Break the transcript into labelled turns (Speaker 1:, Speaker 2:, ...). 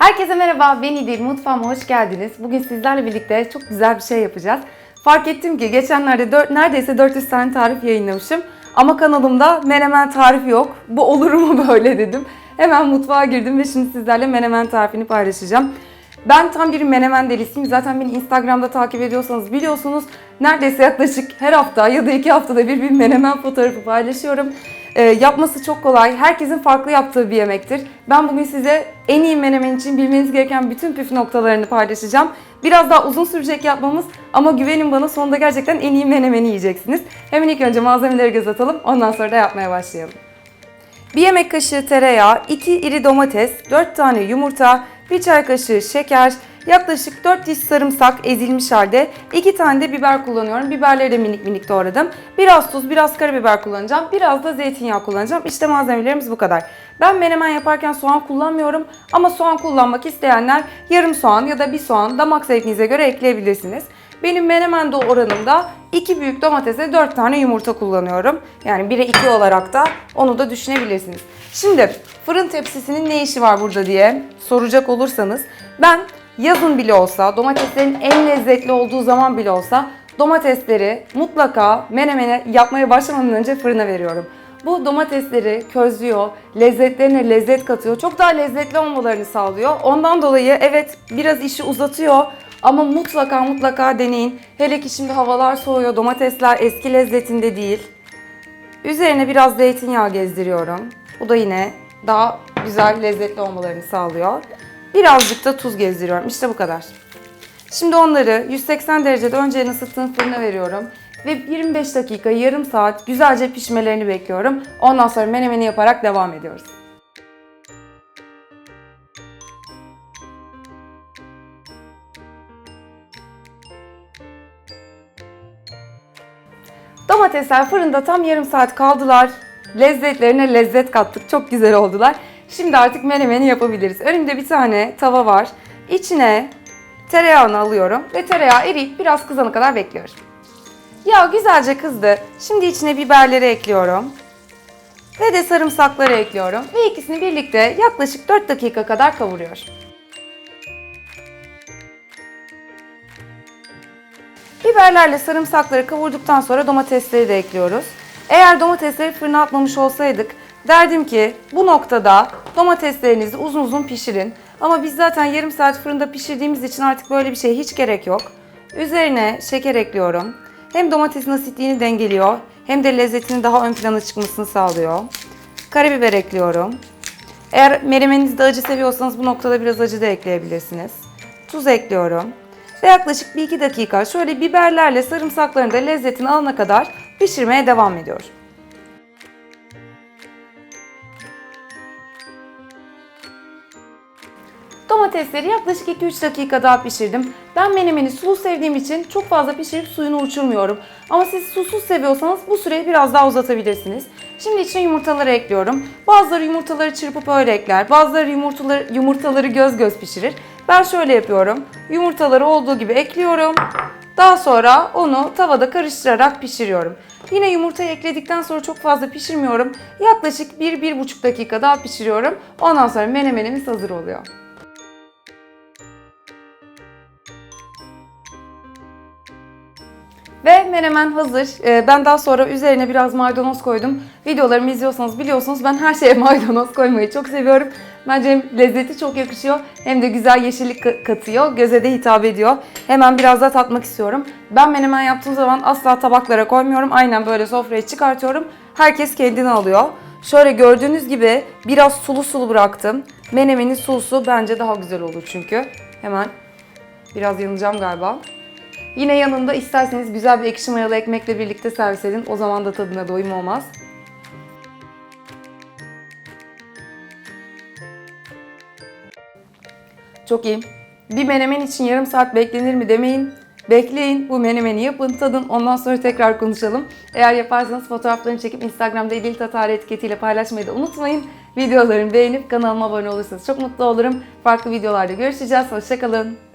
Speaker 1: Herkese merhaba, ben İdil. Mutfağıma hoş geldiniz. Bugün sizlerle birlikte çok güzel bir şey yapacağız. Fark ettim ki geçenlerde dört, neredeyse 400 tane tarif yayınlamışım. Ama kanalımda menemen tarifi yok. Bu olur mu böyle dedim. Hemen mutfağa girdim ve şimdi sizlerle menemen tarifini paylaşacağım. Ben tam bir menemen delisiyim. Zaten beni Instagram'da takip ediyorsanız biliyorsunuz. Neredeyse yaklaşık her hafta ya da iki haftada bir bir menemen fotoğrafı paylaşıyorum. Ee, yapması çok kolay. Herkesin farklı yaptığı bir yemektir. Ben bugün size en iyi menemen için bilmeniz gereken bütün püf noktalarını paylaşacağım. Biraz daha uzun sürecek yapmamız ama güvenin bana sonunda gerçekten en iyi menemeni yiyeceksiniz. Hemen ilk önce malzemeleri göz atalım. Ondan sonra da yapmaya başlayalım. 1 yemek kaşığı tereyağı, 2 iri domates, 4 tane yumurta, 1 çay kaşığı şeker, yaklaşık 4 diş sarımsak ezilmiş halde, 2 tane de biber kullanıyorum. Biberleri de minik minik doğradım. Biraz tuz, biraz karabiber kullanacağım. Biraz da zeytinyağı kullanacağım. İşte malzemelerimiz bu kadar. Ben menemen yaparken soğan kullanmıyorum ama soğan kullanmak isteyenler yarım soğan ya da bir soğan damak zevkinize göre ekleyebilirsiniz. Benim menemen de oranımda 2 büyük domatese 4 tane yumurta kullanıyorum. Yani 1'e 2 olarak da onu da düşünebilirsiniz. Şimdi fırın tepsisinin ne işi var burada diye soracak olursanız ben yazın bile olsa domateslerin en lezzetli olduğu zaman bile olsa domatesleri mutlaka menemene yapmaya başlamadan önce fırına veriyorum. Bu domatesleri közlüyor, lezzetlerine lezzet katıyor. Çok daha lezzetli olmalarını sağlıyor. Ondan dolayı evet biraz işi uzatıyor ama mutlaka mutlaka deneyin. Hele ki şimdi havalar soğuyor, domatesler eski lezzetinde değil. Üzerine biraz zeytinyağı gezdiriyorum. Bu da yine daha güzel, lezzetli olmalarını sağlıyor. Birazcık da tuz gezdiriyorum. İşte bu kadar. Şimdi onları 180 derecede önceden ısıttığım fırına veriyorum. Ve 25 dakika, yarım saat güzelce pişmelerini bekliyorum. Ondan sonra menemeni yaparak devam ediyoruz. Domatesler fırında tam yarım saat kaldılar. Lezzetlerine lezzet kattık. Çok güzel oldular. Şimdi artık menemeni yapabiliriz. Önümde bir tane tava var. İçine tereyağını alıyorum ve tereyağı eriyip biraz kızana kadar bekliyorum. Yağ güzelce kızdı. Şimdi içine biberleri ekliyorum. Ve de sarımsakları ekliyorum. Ve ikisini birlikte yaklaşık 4 dakika kadar kavuruyorum. Biberlerle sarımsakları kavurduktan sonra domatesleri de ekliyoruz. Eğer domatesleri fırına atmamış olsaydık derdim ki bu noktada domateslerinizi uzun uzun pişirin. Ama biz zaten yarım saat fırında pişirdiğimiz için artık böyle bir şeye hiç gerek yok. Üzerine şeker ekliyorum. Hem domatesin asitliğini dengeliyor hem de lezzetinin daha ön plana çıkmasını sağlıyor. Karabiber ekliyorum. Eğer menemeninizde acı seviyorsanız bu noktada biraz acı da ekleyebilirsiniz. Tuz ekliyorum. Ve yaklaşık 1-2 dakika şöyle biberlerle sarımsakların da lezzetini alana kadar pişirmeye devam ediyorum. Domatesleri yaklaşık 2-3 dakika daha pişirdim. Ben menemeni sulu sevdiğim için çok fazla pişirip suyunu uçurmuyorum. Ama siz susuz seviyorsanız bu süreyi biraz daha uzatabilirsiniz. Şimdi içine yumurtaları ekliyorum. Bazıları yumurtaları çırpıp öyle ekler. Bazıları yumurtaları, yumurtaları göz göz pişirir. Ben şöyle yapıyorum. Yumurtaları olduğu gibi ekliyorum. Daha sonra onu tavada karıştırarak pişiriyorum. Yine yumurtayı ekledikten sonra çok fazla pişirmiyorum. Yaklaşık 1-1,5 dakika daha pişiriyorum. Ondan sonra menemenimiz hazır oluyor. Ve menemen hazır. Ee, Ben daha sonra üzerine biraz maydanoz koydum. Videolarımı izliyorsanız biliyorsunuz ben her şeye maydanoz koymayı çok seviyorum. Bence hem lezzeti çok yakışıyor hem de güzel yeşillik ka- katıyor. Göze de hitap ediyor. Hemen biraz daha tatmak istiyorum. Ben menemen yaptığım zaman asla tabaklara koymuyorum. Aynen böyle sofraya çıkartıyorum. Herkes kendini alıyor. Şöyle gördüğünüz gibi biraz sulu sulu bıraktım. Menemenin sulusu bence daha güzel olur çünkü. Hemen biraz yanılacağım galiba. Yine yanında isterseniz güzel bir ekşi mayalı ekmekle birlikte servis edin. O zaman da tadına doyum olmaz. Çok iyi. Bir menemen için yarım saat beklenir mi demeyin. Bekleyin, bu menemeni yapın, tadın. Ondan sonra tekrar konuşalım. Eğer yaparsanız fotoğraflarını çekip Instagram'da İdil Tatar etiketiyle paylaşmayı da unutmayın. Videolarımı beğenip kanalıma abone olursanız çok mutlu olurum. Farklı videolarda görüşeceğiz. Hoşçakalın.